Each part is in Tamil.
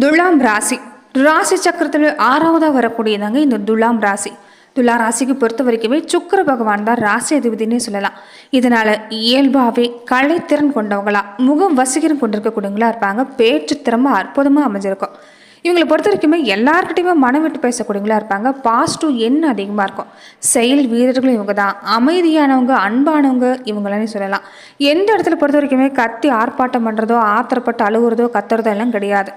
துலாம் ராசி. ராசி சக்கரத்தில் ஆறாவதாக வரக்கூடியதாங்க இந்த துலாம் ராசி. துலா ராசிக்கு பொறுத்த வரைக்குமே சுக்கிர பகவான் தான் ராசி அதிபதினே சொல்லலாம். இதனால் இயல்பாகவே கலைத்திறன் கொண்டவங்களா முகம் வசீகரம் கொண்டிருக்கக்கூடியவங்களா இருப்பாங்க. பேச்சு திறமை அற்புதமாக அமைஞ்சிருக்கும். இவங்களை பொறுத்த வரைக்குமே எல்லாருக்கிட்டையுமே மனம் விட்டு பேசக்கூடியவங்களா இருப்பாங்க. பாசிட்டிவ் என்ன அதிகமாக இருக்கும். செயல் வீரர்களும் இவங்க தான். அமைதியானவங்க அன்பானவங்க இவங்களானே சொல்லலாம். எந்த இடத்துல பொறுத்த வரைக்குமே கத்தி ஆர்ப்பாட்டம் பண்ணுறதோ ஆத்திரப்பட்டு அழுகுறதோ கத்துறதோ எல்லாம் கிடையாது.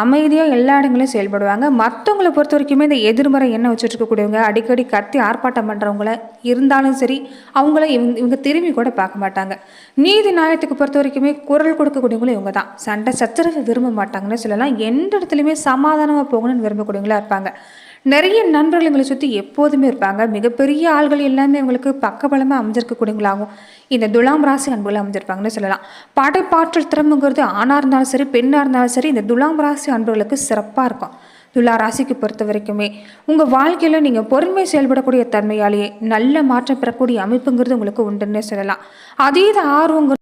அமைதியாக எல்லா இடங்களையும் செயல்படுவாங்க. மற்றவங்களை பொறுத்த வரைக்குமே இந்த எதிர்மறை எண்ணம் வச்சுட்டு இருக்கக்கூடியவங்க அடிக்கடி கத்தி ஆர்ப்பாட்டம் பண்ணுறவங்கள இருந்தாலும் சரி அவங்கள இவங்க இவங்க திரும்பி கூட பார்க்க மாட்டாங்க. நீதி நியாயத்துக்கு பொறுத்த வரைக்குமே குரல் கொடுக்கக்கூடியவங்களும் இவங்க தான். சண்டை சச்சரவு விரும்ப மாட்டாங்கன்னு சொல்லலாம். எந்த இடத்துலையுமே சமாதானமாக போகணும்னு விரும்பக்கூடியவங்களா இருப்பாங்க. நிறைய நண்பர்கள் எங்களை சுற்றி எப்போதுமே இருப்பாங்க. மிகப்பெரிய ஆள்கள் எல்லாமே அவங்களுக்கு பக்கபலமாக அமைஞ்சிருக்கக்கூடியவங்களாகும் இந்த துலாம் ராசி அன்புகள் அமைஞ்சிருப்பாங்கன்னு சொல்லலாம். படைப்பாற்றல் திறமைங்கிறது ஆணாக இருந்தாலும் சரி பெண்ணாக இருந்தாலும் சரி இந்த துலாம் ராசி அன்புகளுக்கு சிறப்பாக இருக்கும். துலா ராசிக்கு பொறுத்த வரைக்குமே உங்கள் வாழ்க்கையில் நீங்கள் பொறுமை செயல்படக்கூடிய தன்மையாலேயே நல்ல மாற்றம் பெறக்கூடிய அமைப்புங்கிறது உங்களுக்கு உண்டுன்னே சொல்லலாம். அதீத ஆர்வங்கிறது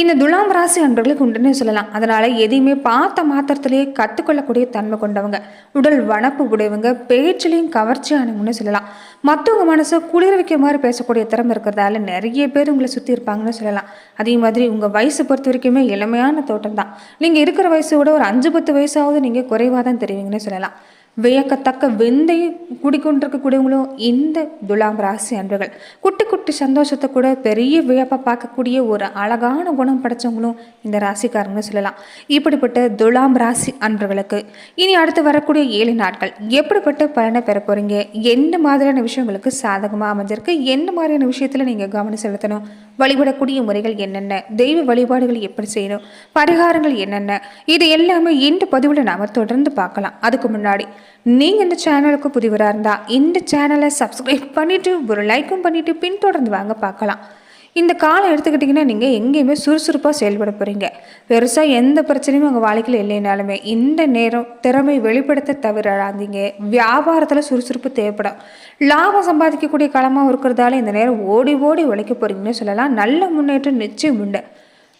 இந்த துலாம் ராசி அன்பர்களுக்கு உண்டுன்னு சொல்லலாம். அதனால் எதையுமே பார்த்த மாத்திரத்திலேயே கற்றுக்கொள்ளக்கூடிய தன்மை கொண்டவங்க உடல் வனப்பு உடையவங்க பேச்சிலையும் கவர்ச்சியானவங்கன்னு சொல்லலாம். மற்றவங்க மனசை குளிர வைக்கிற மாதிரி பேசக்கூடிய திறமை இருக்கிறதால நிறைய பேர் உங்களை சுற்றி இருப்பாங்கன்னு சொல்லலாம். அதே மாதிரி உங்கள் வயசு பொறுத்த வரைக்குமே இளமையான தோட்டம் தான் நீங்கள் இருக்கிற வயசை விட ஒரு அஞ்சு பத்து வயசாவது நீங்கள் குறைவாக தான் தெரிவிங்கன்னு சொல்லலாம். வியக்கத்தக்க விந்தை குடிக்கொண்டிருக்கக்கூடியவங்களும் இந்த துலாம் ராசி அன்பர்கள். குட்டி குட்டி சந்தோஷத்தை கூட பெரிய வியப்பை பார்க்கக்கூடிய ஒரு அழகான குணம் படைச்சவங்களும் இந்த ராசிக்காரங்க சொல்லலாம். இப்படிப்பட்ட துலாம் ராசி அன்பர்களுக்கு இனி அடுத்து வரக்கூடிய ஏழு நாட்கள். எப்படிப்பட்ட பலனை பெற போகிறீங்க என்ன மாதிரியான விஷயங்களுக்கு சாதகமாக அமைஞ்சிருக்கு? என்ன மாதிரியான விஷயத்தில் நீங்கள் கவனம் செலுத்தணும்? வழிபடக்கூடிய முறைகள் என்னென்ன? தெய்வ வழிபாடுகள் எப்படி செய்யணும்? பரிகாரங்கள் என்னென்ன? இது எல்லாமே இந்த பதிவில் நாம் தொடர்ந்து பார்க்கலாம். அதுக்கு முன்னாடி நீங்கள் இந்த சேனலுக்கு புதிவராக இருந்தால் இந்த சேனலை சப்ஸ்கிரைப் பண்ணிவிட்டு ஒரு லைக்கும் பண்ணிவிட்டு பின்தொடர்ந்து வாங்க பார்க்கலாம். இந்த காலம் எடுத்துக்கிட்டிங்கன்னா நீங்கள் எங்கேயுமே சுறுசுறுப்பாக செயல்பட போகிறீங்க பெருசாக எந்த பிரச்சனையும் உங்கள் வாழ்க்கையில் இல்லைனாலுமே இந்த நேரம் திறமை வெளிப்படுத்த தவிராதீங்க வியாபாரத்தில் சுறுசுறுப்பு தேவைப்படும். லாபம் சம்பாதிக்கக்கூடிய காலமாக இருக்கிறதால இந்த நேரம் ஓடி ஓடி உழைக்க போகிறீங்கன்னு சொல்லலாம். நல்ல முன்னேற்றம் நிச்சயம் உண்டு.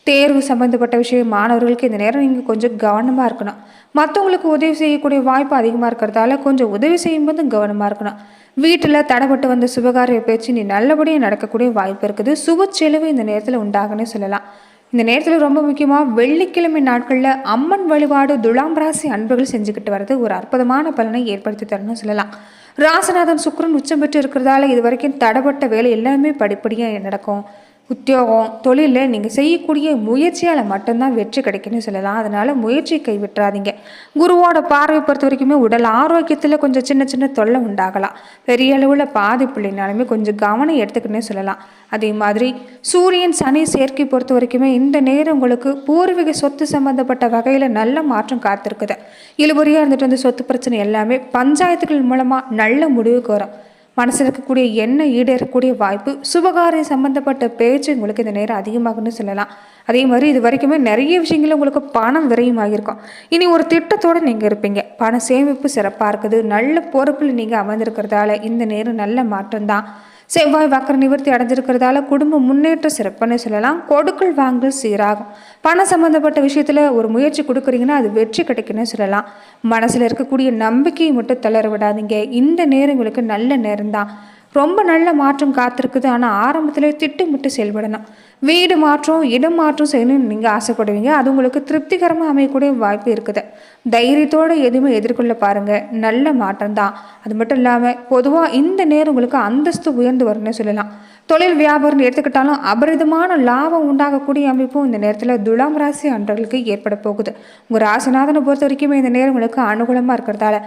தேர்வு சம்மந்தப்பட்ட விஷயம் மாணவர்களுக்கு இந்த நேரம் நீங்கள் கொஞ்சம் கவனமாக இருக்கணும். மற்றவங்களுக்கு உதவி செய்யக்கூடிய வாய்ப்பு அதிகமாக இருக்கிறதால கொஞ்சம் உதவி செய்யும்போது கவனமாக இருக்கணும். வீட்டில் தடைப்பட்டு வந்த சுபகாரிய பேச்சு நீ நல்லபடியாக நடக்கக்கூடிய வாய்ப்பு இருக்குது. சுப செலவு இந்த நேரத்தில் உண்டாகுன்னு சொல்லலாம். இந்த நேரத்தில் ரொம்ப முக்கியமாக வெள்ளிக்கிழமை நாட்களில் அம்மன் வழிபாடு துலாம் ராசி அன்புகள் செஞ்சுக்கிட்டு வர்றது ஒரு அற்புதமான பலனை ஏற்படுத்தி தரணும்னு சொல்லலாம். ராசநாதன் சுக்கரன் உச்சம் பெற்று இருக்கிறதால இது வரைக்கும் தடைப்பட்ட வேலை எல்லாமே படிப்படியாக நடக்கும். உத்தியோகம் தொழிலில் நீங்கள் செய்யக்கூடிய முயற்சியால் மட்டும்தான் வெற்றி கிடைக்குன்னு சொல்லலாம். அதனால் முயற்சி கைவிட்டுறாதீங்க. குருவோட பார்வை பொறுத்த வரைக்குமே உடல் ஆரோக்கியத்தில் கொஞ்சம் சின்ன சின்ன தொல்லை உண்டாகலாம். பெரிய அளவில் பாதிப்பு இல்லைனாலுமே கொஞ்சம் கவனம் எடுத்துக்கிட்டே சொல்லலாம். அதே மாதிரி சூரியன் சனி சேர்க்கை பொறுத்த வரைக்குமே இந்த நேரம் உங்களுக்கு பூர்வீக சொத்து சம்மந்தப்பட்ட வகையில் நல்ல மாற்றம் காத்திருக்குது. இழுபறியாக இருந்துட்டு வந்து சொத்து பிரச்சனை எல்லாமே பஞ்சாயத்துகள் மூலமாக நல்ல முடிவுக்கு வரும். மனசில் இருக்கக்கூடிய எண்ணம் ஈடேறக்கூடிய வாய்ப்பு சுபகாரியம் சம்மந்தப்பட்ட பேச்சு உங்களுக்கு இந்த நேரம் அதிகமாகுன்னு சொல்லலாம். அதே மாதிரி இது வரைக்குமே நிறைய விஷயங்கள் உங்களுக்கு பணம் விரையுமாகிருக்கும் இனி ஒரு திட்டத்தோடு நீங்கள் இருப்பீங்க. பண சேமிப்பு சிறப்பாக இருக்குது. நல்ல பொறுப்பில் நீங்கள் அமர்ந்திருக்கிறதால இந்த நேரம் நல்ல மாற்றம்தான். செவ்வாய் வாக்கர் நிவர்த்தி அடைஞ்சிருக்கிறதால குடும்ப முன்னேற்றம் சிறப்புன்னு சொல்லலாம். கொடுக்கல் வாங்கல் சீராகும். பணம் சம்மந்தப்பட்ட விஷயத்தில் ஒரு முயற்சி கொடுக்குறீங்கன்னா அது வெற்றி கிடைக்குன்னு சொல்லலாம். மனசில் இருக்கக்கூடிய நம்பிக்கையை மட்டும் தளர விடாதீங்க. இந்த நேரம் உங்களுக்கு நல்ல நேரம் தான் ரொம்ப நல்ல மாற்றம் காத்திருக்குது. ஆனால் ஆரம்பத்தில் திட்டமிட்டு செயல்படணும் வீடு மாற்றம் இடம் மாற்றம் செய்யணும்னு நீங்கள் ஆசைப்படுவீங்க. அது உங்களுக்கு திருப்திகரமாக அமையக்கூடிய வாய்ப்பு இருக்குது. தைரியத்தோடு எதுவுமே எதிர்கொள்ள பாருங்கள் நல்ல மாற்றம் தான். அது மட்டும் இல்லாமல் பொதுவாக இந்த நேரம் உங்களுக்கு அந்தஸ்து உயர்ந்து வரும்னு சொல்லலாம். தொழில் வியாபாரம் எடுத்துக்கிட்டாலும் அபரிதமான லாபம் உண்டாகக்கூடிய அமைப்பும் இந்த நேரத்தில் துலாம் ராசி அன்றர்களுக்கு ஏற்பட போகுது. உங்கள் ராசிநாதனை பொறுத்த வரைக்குமே இந்த நேரம் உங்களுக்கு அனுகூலமாக இருக்கிறதால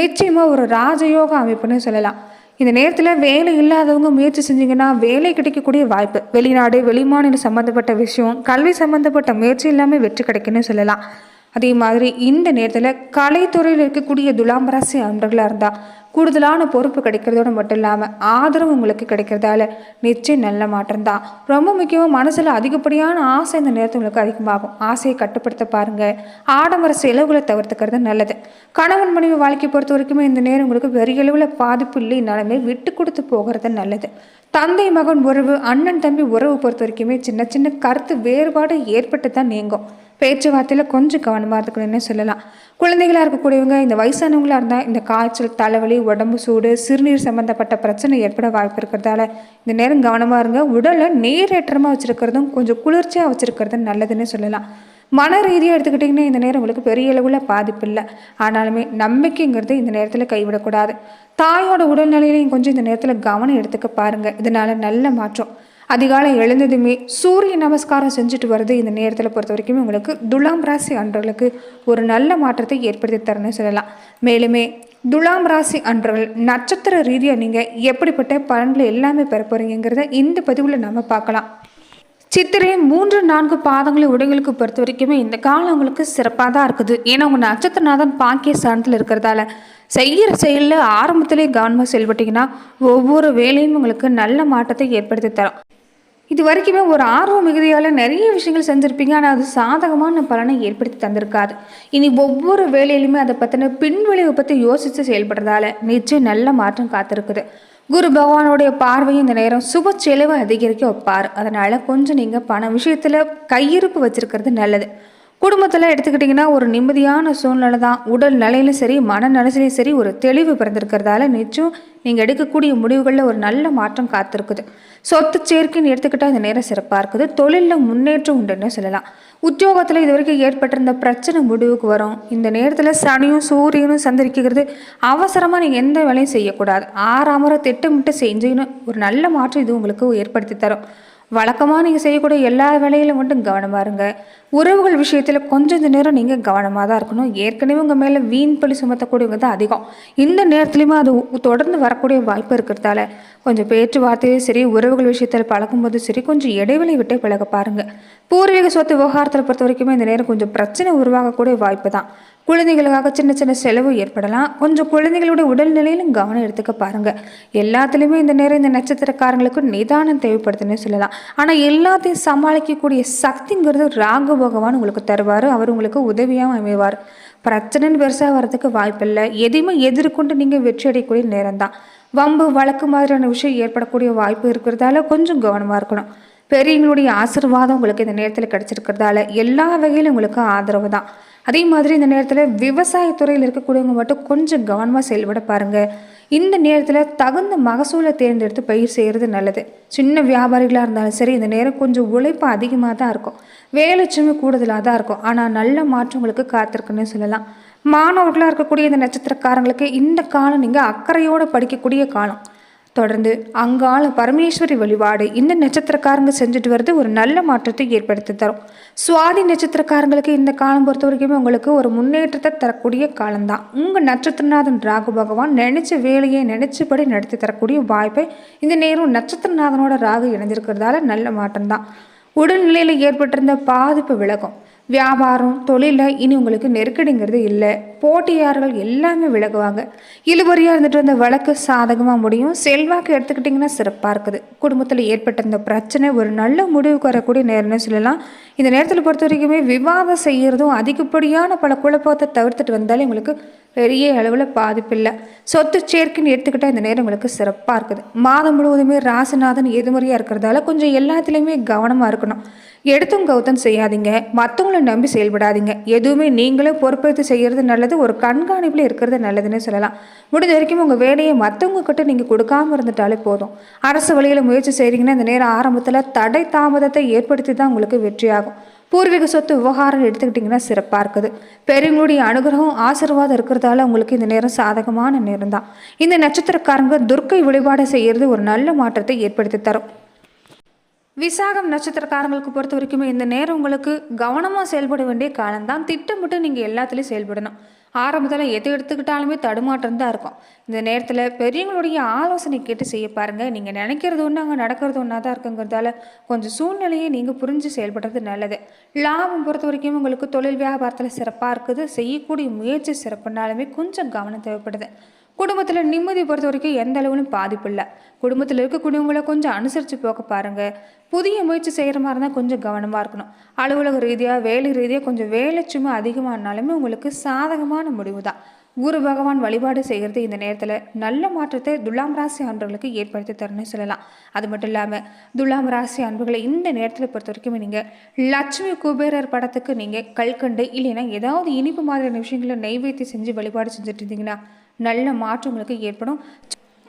நிச்சயமாக ஒரு ராஜயோக அமைப்புன்னு சொல்லலாம். இந்த நேரத்தில் வேலை இல்லாதவங்க முயற்சி செஞ்சீங்கன்னா வேலை கிடைக்கக்கூடிய வாய்ப்பு. வெளிநாடு வெளிமாநில சம்மந்தப்பட்ட விஷயம் கல்வி சம்மந்தப்பட்ட முயற்சி எல்லாமே வெற்றி கிடைக்குன்னு சொல்லலாம். அதே மாதிரி இந்த நேரத்தில் கலைத்துறையில் இருக்கக்கூடிய துலாம் ராசி அன்பர்களாக இருந்தால் கூடுதலான பொறுப்பு கிடைக்கிறதோடு மட்டும் இல்லாமல் ஆதரவு உங்களுக்கு கிடைக்கிறதால நிச்சயம் நல்ல மாற்றம் தான். ரொம்ப முக்கியமாக மனசில் அதிகப்படியான ஆசை இந்த நேரத்தில் உங்களுக்கு அதிகமாகும். ஆசையை கட்டுப்படுத்த பாருங்கள் ஆடம்பர செலவுகளை தவிர்த்துக்கிறது நல்லது. கணவன் மனைவி வாழ்க்கை பொறுத்த வரைக்குமே இந்த நேரம் உங்களுக்கு பெரிய அளவில் பாதிப்பு இல்லைனாலுமே விட்டு கொடுத்து போகிறது நல்லது. தந்தை மகன் உறவு அண்ணன் தம்பி உறவு பொறுத்த வரைக்குமே சின்ன சின்ன கருத்து வேறுபாடு ஏற்பட்டு தான் நீங்கும். பேச்சுவார்த்தையில் கொஞ்சம் கவனமாக இருக்கணும்னு சொல்லலாம். குழந்தைகளாக இருக்கக்கூடியவங்க இந்த வயசானவங்களாக இருந்தால் இந்த காய்ச்சல் தலைவலி உடம்பு சூடு சிறுநீர் சம்மந்தப்பட்ட பிரச்சனை ஏற்பட வாய்ப்பு இருக்கிறதால இந்த நேரம் கவனமாக இருங்க. உடலை நீரேற்றமாக வச்சுருக்கிறதும் கொஞ்சம் குளிர்ச்சியாக வச்சுருக்கிறதும் நல்லதுன்னு சொல்லலாம். மன ரீதியாக எடுத்துக்கிட்டிங்கன்னா இந்த நேரம் உங்களுக்கு பெரிய அளவில் பாதிப்பு இல்லை. ஆனாலுமே நம்பிக்கைங்கிறது இந்த நேரத்தில் கைவிடக்கூடாது. தாயோட உடல்நிலையிலையும் கொஞ்சம் இந்த நேரத்தில் கவனம் எடுத்துக்க பாருங்கள் இதனால் நல்ல மாற்றம். அதிகாலை எழுந்ததுமே சூரிய நமஸ்காரம் செஞ்சுட்டு வர்றது இந்த நேரத்தில் பொறுத்த வரைக்கும் உங்களுக்கு துலாம் ராசி அன்றர்களுக்கு ஒரு நல்ல மாற்றத்தை ஏற்படுத்தி தரணும்னு சொல்லலாம். மேலுமே துலாம் ராசி அன்றர்கள் நட்சத்திர ரீதியாக நீங்கள் எப்படிப்பட்ட பலன்கள் எல்லாமே பெற போகிறீங்கிறத இந்த பதிவில் நம்ம பார்க்கலாம். சித்திரை மூன்று நான்கு பாதங்களை உடைகளுக்கு பொறுத்த வரைக்குமே இந்த காலம் உங்களுக்கு சிறப்பாக தான் இருக்குது. ஏன்னா உங்கள் நட்சத்திரநாதன் பாக்கிய ஸ்தானத்தில் இருக்கிறதால செய்கிற செயலில் ஆரம்பத்திலே கவனமாக செயல்பட்டீங்கன்னா ஒவ்வொரு வேலையும் உங்களுக்கு நல்ல மாற்றத்தை ஏற்படுத்தி தரும். இது வரைக்குமே ஒரு ஆர்வம் மிகுதியால் நிறைய விஷயங்கள் செஞ்சுருப்பீங்க. ஆனால் அது சாதகமான பலனை ஏற்படுத்தி தந்திருக்காது. இனி ஒவ்வொரு வேலையிலுமே அதை பற்றின பின்விளைவை பற்றி யோசித்து செயல்படுறதால நிச்சயம் நல்ல மாற்றம் காத்திருக்குது. குரு பகவானுடைய பார்வையும் இந்த நேரம் சுப செலவை அதிகரிக்க வைப்பார். அதனால் கொஞ்சம் நீங்கள் பண விஷயத்தில் கையிருப்பு வச்சுருக்கிறது நல்லது. குடும்பத்தில் எடுத்துக்கிட்டிங்கன்னா ஒரு நிம்மதியான சூழ்நிலை தான். உடல் நிலையிலும் சரி மனநலசிலையும் சரி ஒரு தெளிவு பிறந்திருக்கிறதால நிச்சயம் நீங்கள் எடுக்கக்கூடிய முடிவுகளில் ஒரு நல்ல மாற்றம் காத்திருக்குது. சொத்து சேர்க்கைன்னு எடுத்துக்கிட்டால் இந்த நேரம் சிறப்பாக இருக்குது. தொழிலில் முன்னேற்றம் உண்டுன்னு சொல்லலாம். உத்தியோகத்தில் இது வரைக்கும் ஏற்பட்டிருந்த பிரச்சனை முடிவுக்கு வரும். இந்த நேரத்தில் சனியும் சூரியனும் சந்தரிக்கிறது அவசரமாக நீங்கள் எந்த வேலையும் செய்யக்கூடாது. ஆறாமரை திட்டமிட்டு செஞ்சுன்னு ஒரு நல்ல மாற்றம் இது உங்களுக்கு ஏற்படுத்தி தரும். வழக்கமாக நீங்கள் செய்யக்கூடிய எல்லா வேலையிலும் மட்டும் கவனமாக இருங்க. உறவுகள் விஷயத்தில் கொஞ்சம் நேரம் நீங்கள் கவனமாக தான் இருக்கணும். ஏற்கனவே உங்கள் மேலே வீண் பழி சுமத்தக்கூடியவங்க தான் அதிகம். இந்த நேரத்துலையுமே அது தொடர்ந்து வரக்கூடிய வாய்ப்பு இருக்கிறதால கொஞ்சம் பேச்சுவார்த்தையும் சரி உறவுகள் விஷயத்தில் பழகும்போது சரி கொஞ்சம் இடைவெளி விட்டே பழக பாருங்கள் பூர்வீக சொத்து விவகாரத்தில் பொறுத்த வரைக்குமே இந்த நேரம் கொஞ்சம் பிரச்சனை உருவாகக்கூடிய வாய்ப்பு தான். குழந்தைகளுக்காக சின்ன சின்ன செலவு ஏற்படலாம். கொஞ்சம் குழந்தைகளுடைய உடல்நிலையிலும் கவனம் எடுத்துக்க பாருங்க. எல்லாத்துலேயுமே இந்த நேரம் இந்த நட்சத்திரக்காரங்களுக்கு நிதானம் தேவைப்படுதுன்னு சொல்லலாம். ஆனால் எல்லாத்தையும் சமாளிக்கக்கூடிய சக்திங்கிறது ராகு பகவான் உங்களுக்கு தருவார். அவர் உங்களுக்கு உதவியாகவும் அமைவார். பிரச்சனைன்னு பெருசாக வர்றதுக்கு வாய்ப்பில்லை. எதையுமே எதிர்கொண்டு நீங்கள் வெற்றி அடையக்கூடிய நேரம் தான் வம்பு வழக்கு மாதிரியான விஷயம் ஏற்படக்கூடிய வாய்ப்பு இருக்கிறதால கொஞ்சம் கவனமாக இருக்கணும். பெரியவங்களுடைய ஆசீர்வாதம் உங்களுக்கு இந்த நேரத்தில் கிடச்சிருக்கிறதால எல்லா வகையிலும் உங்களுக்கு ஆதரவு தான் அதே மாதிரி இந்த நேரத்தில் விவசாயத்துறையில் இருக்கக்கூடியவங்க மட்டும் கொஞ்சம் கவனமாக செயல்பட பாருங்கள் இந்த நேரத்தில் தகுந்த மகசூலை தேர்ந்தெடுத்து பயிர் செய்கிறது நல்லது. சின்ன வியாபாரிகளாக இருந்தாலும் சரி இந்த நேரம் கொஞ்சம் உழைப்பு அதிகமாக தான் இருக்கும். வேலைச்சுமை கூடுதலாக தான் இருக்கும். ஆனால் நல்ல மாற்றங்களுக்கு காத்திருக்குன்னு சொல்லலாம். மாணவர்களாக இருக்கக்கூடிய இந்த நட்சத்திரக்காரங்களுக்கு இந்த காலம் நீங்கள் அக்கறையோடு படிக்கக்கூடிய காலம். தொடர்ந்து அங்கால பரமேஸ்வரி வழிபாடு இந்த நட்சத்திரக்காரங்க செஞ்சுட்டு வர்றது ஒரு நல்ல மாற்றத்தை ஏற்படுத்தி தரும். சுவாதி நட்சத்திரக்காரங்களுக்கு இந்த காலம் பொறுத்த வரைக்குமே உங்களுக்கு ஒரு முன்னேற்றத்தை தரக்கூடிய காலம்தான். உங்கள் நட்சத்திரநாதன் ராகு பகவான் நினைச்ச வேலையை நினைச்சபடி நடத்தி தரக்கூடிய வாய்ப்பை இந்த நேரம் நட்சத்திரநாதனோட ராகு இணைஞ்சிருக்கிறதால நல்ல மாற்றம்தான். உடல்நிலையில் ஏற்பட்டிருந்த பாதிப்பு விலகும். வியாபாரம் தொழிலில் இனி உங்களுக்கு நெருக்கடிங்கிறது இல்லை. போட்டியாளர்கள் எல்லாமே விலகுவாங்க. இழுபறியாக இருந்துட்டு வந்த வழக்கு சாதகமாக முடியும். செல்வாக்கு எடுத்துக்கிட்டிங்கன்னா சிறப்பாக இருக்குது. குடும்பத்தில் ஏற்பட்ட இந்த பிரச்சனை ஒரு நல்ல முடிவுக்கு வரக்கூடிய நேரம்னு சொல்லலாம். இந்த நேரத்தில் பொறுத்த வரைக்குமே விவாதம் செய்கிறதும் அதிகப்படியான பல குழப்பத்தை தவிர்த்துட்டு வந்தாலே உங்களுக்கு பெரிய அளவில் பாதிப்பில்லை சொத்து சேர்க்கைன்னு எடுத்துக்கிட்டால் இந்த நேரம் உங்களுக்கு சிறப்பாக இருக்குது. மாதம் முழுவதுமே ராசிநாதன் எதிர்மறையாக இருக்கிறதால கொஞ்சம் எல்லாத்துலேயுமே கவனமாக இருக்கணும். எடுத்தும் கௌத்தம் செய்யாதீங்க மற்றவங்களை நம்பி செயல்படாதீங்க. எதுவுமே நீங்களே பொறுப்பெடுத்து செய்கிறது நல்லது ஒரு கண்காணிப்பில் இருக்கிறது நல்லதுன்னு சொல்லலாம். முடிஞ்ச வரைக்கும் உங்கள் வேலையை மற்றவங்க கிட்ட நீங்கள் கொடுக்காம இருந்துட்டாலே போதும். அரசு வழியில் முயற்சி செய்கிறீங்கன்னா இந்த நேரம் ஆரம்பத்தில் தடை தாமதத்தை ஏற்படுத்தி தான் உங்களுக்கு வெற்றியாகும். பூர்வீக சொத்து விவகாரம் எடுத்துக்கிட்டிங்கன்னா சிறப்பாக இருக்குது. பெரியவங்களுடைய அனுகிரகம் ஆசீர்வாதம் இருக்கிறதால உங்களுக்கு இந்த நேரம் சாதகமான நேரம் தான். இந்த நட்சத்திரக்காரங்க துர்க்கை வழிபாடு செய்கிறது ஒரு நல்ல மாற்றத்தை ஏற்படுத்தி தரும். விசாகம் நட்சத்திரக்காரங்களுக்கு பொறுத்த வரைக்குமே இந்த நேரம் உங்களுக்கு கவனமாக செயல்பட வேண்டிய காலம்தான். திட்டமிட்டு நீங்கள் எல்லாத்துலேயும் செயல்படணும். ஆரம்பத்தில் எது எடுத்துக்கிட்டாலுமே தடுமாற்றம் தான் இருக்கும். இந்த நேரத்தில் பெரியவங்களுடைய ஆலோசனை கேட்டு செய்ய பாருங்கள் நீங்கள் நினைக்கிறது ஒன்று அங்கே நடக்கிறது ஒன்றா தான் இருக்குங்கிறதால கொஞ்சம் சூழ்நிலையை நீங்கள் புரிஞ்சு செயல்படுறது நல்லது. லாபம் பொறுத்த வரைக்கும் உங்களுக்கு தொழில் வியாபாரத்தில் சிறப்பாக இருக்குது. செய்யக்கூடிய முயற்சி சிறப்புனாலுமே கொஞ்சம் கவனம் தேவைப்படுது. குடும்பத்தில் நிம்மதி பொறுத்த வரைக்கும் எந்த அளவுன்னு பாதிப்பு இல்லை. குடும்பத்தில் இருக்கக்கூடியவங்கள கொஞ்சம் அனுசரித்து போக பாருங்கள் புதிய முயற்சி செய்கிற மாதிரி இருந்தால் கொஞ்சம் கவனமாக இருக்கணும். அலுவலக ரீதியாக வேலை ரீதியாக கொஞ்சம் வேலை சும்மா அதிகமானாலுமே உங்களுக்கு சாதகமான முடிவு தான் குரு பகவான் வழிபாடு செய்கிறது இந்த நேரத்தில் நல்ல மாற்றத்தை துலாம் ராசி அன்பர்களுக்கு ஏற்படுத்தி தரணும்னு சொல்லலாம். அது மட்டும் இல்லாமல் துலாம் ராசி அன்பர்களை இந்த நேரத்தில் பொறுத்த வரைக்கும் நீங்கள் லட்சுமி குபேரர் படத்துக்கு நீங்கள் கல்கண்டு இல்லைன்னா ஏதாவது இனிப்பு மாதிரியான விஷயங்களை நெய்வேத்தி செஞ்சு வழிபாடு செஞ்சுட்டு இருந்தீங்கன்னா நல்ல மாற்றங்களுக்கு ஏற்படும்.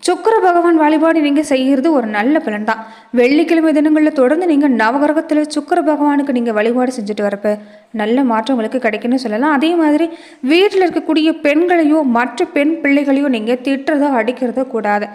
சுக்கிர பகவான் வழிபாடு நீங்கள் செய்கிறது ஒரு நல்ல பலன் தான் வெள்ளிக்கிழமை தினங்களில் தொடர்ந்து நீங்கள் நவகிரகத்தில் சுக்கிர பகவானுக்கு நீங்கள் வழிபாடு செஞ்சுட்டு வரப்ப நல்ல மாற்றம் உங்களுக்கு கிடைக்கும்னு சொல்லலாம். அதே மாதிரி வீட்டில் இருக்கக்கூடிய பெண்களையோ மற்ற பெண் பிள்ளைகளையோ நீங்கள் திட்டுறதோ அடிக்கிறதோ கூடாது.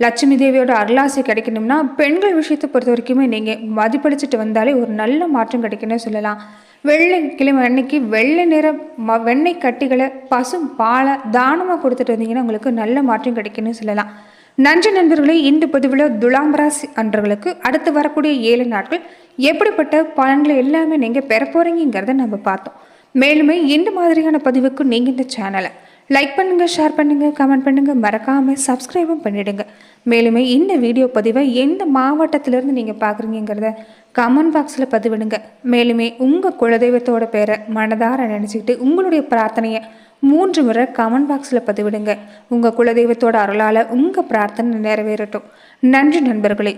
லட்சுமி தேவியோட அருளாசி கிடைக்கணும்னா பெண்கள் விஷயத்தை பொறுத்த வரைக்குமே நீங்கள் மதிப்பளிச்சுட்டு வந்தாலே ஒரு நல்ல மாற்றம் கிடைக்கும்னு சொல்லலாம். வெள்ளிக்கிழமை அன்னைக்கு வெள்ளை நிற ம வெண்ணெய் கட்டிகளை பசும் பாலை தானமாக கொடுத்துட்டு வந்தீங்கன்னா உங்களுக்கு நல்ல மாற்றம் கிடைக்கும்னு சொல்லலாம். நன்றி நண்பர்களே இன்று பதிவில் துலாம் ராசி அன்றர்களுக்கு அடுத்து வரக்கூடிய ஏழு நாட்கள் எப்படிப்பட்ட பலன்களை எல்லாமே நீங்கள் பெற போகிறீங்கிறத நம்ம பார்த்தோம். மேலுமே இந்த மாதிரியான பதிவுக்கு நீங்கள் இந்த சேனலை லைக் பண்ணுங்கள் ஷேர் பண்ணுங்கள் கமெண்ட் பண்ணுங்கள் மறக்காமல் சப்ஸ்கிரைபும் பண்ணிவிடுங்க மேலுமே இந்த வீடியோ பதிவை எந்த மாவட்டத்திலேருந்து நீங்கள் பார்க்குறீங்கிறத கமெண்ட் பாக்ஸில் பதிவிடுங்க. மேலுமே உங்கள் குலதெய்வத்தோட பேரை மனதார நினச்சிக்கிட்டு உங்களுடைய பிரார்த்தனையை மூன்று முறை கமெண்ட் பாக்ஸில் பதிவிடுங்க. உங்கள் குலதெய்வத்தோட அருளால் உங்கள் பிரார்த்தனை நிறைவேறட்டும். நன்றி நண்பர்களே.